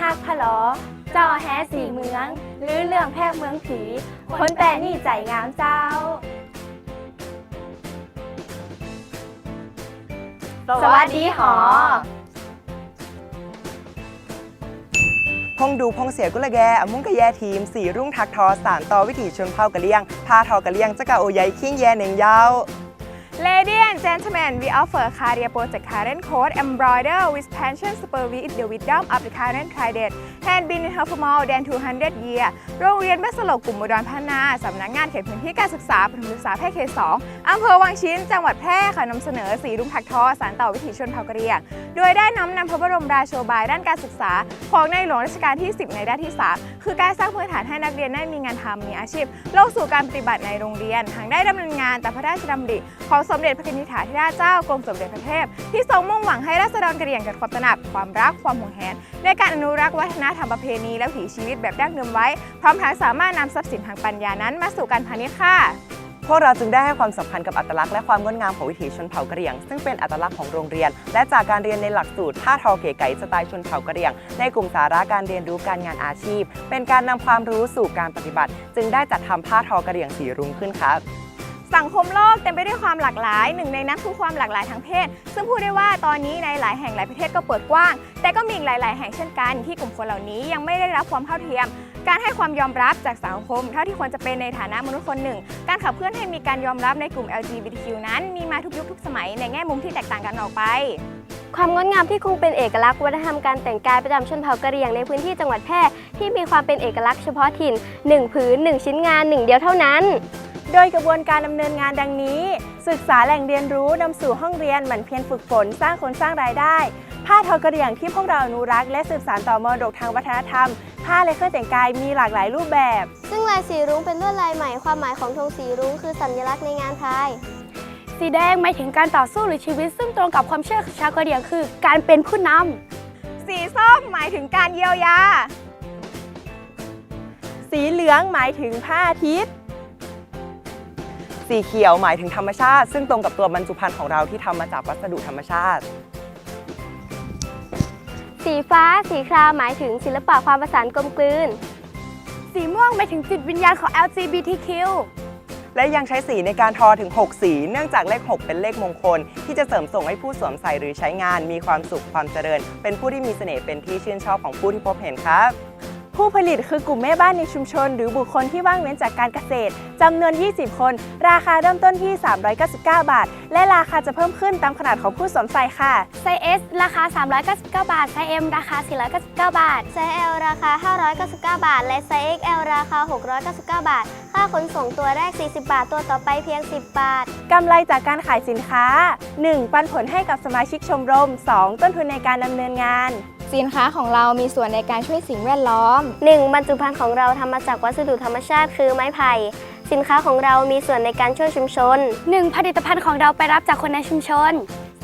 ฮักพะลอเจ้าแฮสีเมือง หรือเรื่องแพร่เมืองผีคนแต่นี่ใจงามเจ้า สวัสดีหอ พงดูพงเสียกุละแกอมุ้งกะแยทีม สีรุ่งทักทอสารต่อวิถีชนเผ่ากะเลียงพาทอกะเลียงจะกะโอใยขิ้งแยเหน่งเย้า ว Ladies and gentlemen, we offer career project current code embroider with passion spur with the wisdom of the current trident had been in her for more than 200 years โรงเรียนแม่สลกกลุ่มอุดรพัฒนาสำนักงานเขตพื้นที่การศึกษาประถมศึกษาแพร่เขต2อำเภอวังชิ้น จังหวัดแพร่ค่ะนำเสนอสีรุ่งถักทอสารต่อวิถีชนเผ่ากะเหรี่ยง โดยได้น้อมนำพระบรมราโชบายด้านการศึกษา ของในหลวงรัชกาลที่ 10 ในด้านที่ 3 คือการสร้างพื้นฐานให้นักเรียนได้มีงานทำมีอาชีพ โลกสู่การปฏิบัติในโรงเรียนทางได้ดำเนินงานตามพระราชดำริของสมเด็จพระนิธิธิราชเจ้ากรมสมเด็จพระเทพที่ทรงมุ่งหวังให้ราษฎรกะเหรี่ยงเกิดความตระหนักความรักความห่วงแหนในการอนุรักษ์วัฒนธรรมประเพณีและวิถีชีวิตแบบดั้งเดิมไว้ พร้อมทั้งสามารถนำทรัพย์สินทางปัญญานั้นมาสู่การพาณิชย์ค่ะพวกเราจึงได้ให้ความสำคัญกับอัตลักษณ์และความงดงามของวิถีชนเผ่ากะเหรี่ยง ซึ่งเป็นอัตลักษณ์ของโรงเรียน และจากการเรียนในหลักสูตรท่าทอเก๋ไก๋สไตล์ชนเผ่ากะเหรี่ยง ในกลุ่มสาระการเรียนรู้การงานอาชีพ เป็นการนำความรู้สู่การปฏิบัติ จึงได้จัดทำผ้าทอกะเหรี่ยงสีรุ้งขึ้นครับ สังคมโลกเต็มไปด้วยความหลากหลาย หนึ่งในนั้นคือความหลากหลายทางเพศ ซึ่งพูดได้ว่าตอนนี้ในหลายแห่งหลายประเทศก็เปิดกว้าง แต่ก็มีอีกหลาย ๆ แห่งเช่นกัน ที่กลุ่มคนเหล่านี้ยังไม่ได้รับความเท่าเทียม การให้ความยอมรับจากสังคม เท่าที่ควรจะเป็นในฐานะมนุษย์คนหนึ่ง การขับเคลื่อนให้มีการยอมรับในกลุ่ม LGBTQ นั้นมีมาทุกยุคทุกสมัยในแง่มุมที่แตกต่างกันออกไปความงดงามที่คงเป็นเอกลักษณ์วัฒนธรรมการแต่งกายประจำชนเผ่ากะเหรี่ยงในพื้นที่จังหวัดแพร่ที่มีความเป็นเอกลักษณ์เฉพาะถิ่น 1 ผืน 1 ชิ้นงาน 1 เดียวเท่านั้น โดยกระบวนการดำเนินงานดังนี้ ศึกษาแหล่งเรียนรู้นำสู่ห้องเรียนหมั่นเพียรฝึกฝนสร้างคนสร้างรายได้ ผ้าทอกระเหรี่ยงที่พวกเราอนุรักษ์และสืบสานต่อมรดกทางวัฒนธรรม ผ้าและเครื่องแต่งกายมีหลากหลายรูปแบบ ซึ่งลายสีรุ้งเป็นลวดลายใหม่ความหมายของธงสีรุ้งคือสัญลักษณ์ในงานพายสีแดงหมายถึงการต่อสู้หรือชีวิต ซึ่งตรงกับความเชื่อของชาวกะเหรี่ยงคือ การเป็นผู้นำสีส้มหมายถึงการเยียวยา สีเหลืองหมายถึงผ้าอาทิตย์ สีเขียวหมายถึงธรรมชาติ ซึ่งตรงกับตัวบรรจุภัณฑ์ของเราที่ทำมาจากวัสดุธรรมชาติ สีฟ้า สีครามหมายถึงศิลปะความประสานกลมกลืน สีม่วงหมายถึงจิตวิญญาณของ LGBTQ และยังใช้สีในการทอถึง 6 สี เนื่องจากเลข 6 เป็นเลขมงคล ที่จะเสริมส่งให้ผู้สวมใส่หรือใช้งาน มีความสุขความเจริญ เป็นผู้ที่มีเสน่ห์เป็นที่ชื่นชอบของผู้ที่พบเห็นครับ ผู้ผลิตคือกลุ่มแม่บ้านในชุมชน หรือบุคคลที่ว่างเว้นจากการเกษตรจำนวน 20 คน ราคาเริ่มต้นที่ 399 บาท และราคาจะเพิ่มขึ้นตามขนาดของผู้สวมใส่ค่ะ ไซส์ S ราคา 399 บาท ไซส์ M ราคา 499 บาท ไซส์ L ราคา 599 บาท และไซส์ XL ราคา 699 บาท ค่าขนส่งตัวแรก 40 บาท ตัวต่อไปเพียง 10 บาท กำไรจากการขายสินค้า 1. ปันผลให้กับสมาชิกชมรม 2. ต้นทุนในการดำเนินงาน สินค้าของเรามีส่วนในการช่วยสิ่งแวดล้อม 1. บรรจุภัณฑ์ของเราทำมาจากวัสดุธรรมชาติคือไม้ไผ่ สินค้าของเรามีส่วนในการช่วยชุมชน 1. ผลิตภัณฑ์ของเราไปรับจากคนในชุมชน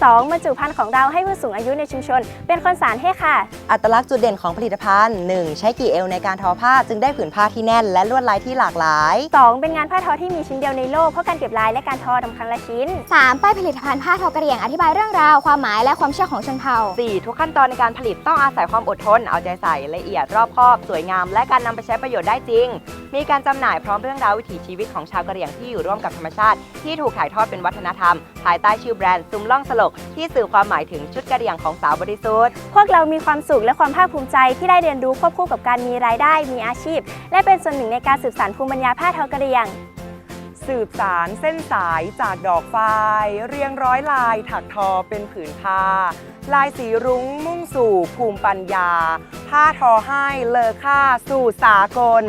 2. บรรจุภัณฑ์ของเราให้ผู้สูงอายุในชุมชน เป็นคนสารให้ค่ะ อัตลักษณ์จุดเด่นของผลิตภัณฑ์ 1. ใช้กี่เอวในการทอผ้าจึงได้ผืนผ้าที่แน่น และลวดลายที่หลากหลาย 2. เป็นงานผ้าทอที่มีชิ้นเดียวในโลกเพราะการเก็บลายและการทอทำครั้งละชิ้น 3. ป้ายผลิตภัณฑ์ผ้าทอกระเหรี่ยงอธิบายเรื่องราว ความหมายและความเชื่อของชนเผ่า 4. ทุกขั้นตอนในการผลิตต้องอาศัยความอดทน เอาใจใส่ละเอียดรอบคอบสวยงาม และการนำไปใช้ประโยชน์ได้จริง มีการจำหน่ายพร้อมเรื่องราววิถีชีวิตของชาวกะเหรี่ยงที่อยู่ร่วมกับธรรมชาติ ที่ถูกถ่ายทอดเป็นวัฒนธรรม ภายใต้ชื่อแบรนด์ซุมล่องสลก ที่สื่อความหมายถึงชุดกระเหรี่ยงของสาวบริสุทธิ์ พวกเรามีความสุขและความภาคภูมิใจที่ได้เรียนรู้ควบคู่กับการมีรายได้ มีอาชีพ และเป็นส่วนหนึ่งในการสืบสานภูมิปัญญาผ้าทอกระเหรี่ยง สืบสารเส้นสายจากดอกฝ้ายเรียงร้อยลายถักทอเป็นผืนผ้า ลายสีรุ้งมุ่งสู่ภูมิปัญญา ผ้าทอให้เลอค่าสู่สากล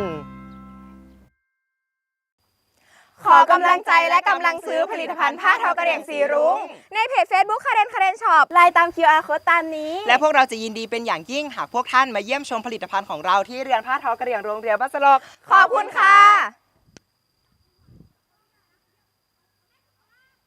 อกำลังใจและกำลังซื้อผลิตภัณฑ์ผ้าทอกระเหรี่ยงสีรุ้ง ในเพจ Facebook คาเรนคาเรนช็อปไลน์ตาม QR code ตามนี้ และพวกเราจะยินดีเป็นอย่างยิ่งหากพวกท่านมาเยี่ยมชมผลิตภัณฑ์ของเราที่เรือนผ้าทอกระเหรี่ยงโรงเรียนบ้านสลกขอบคุณค่ะ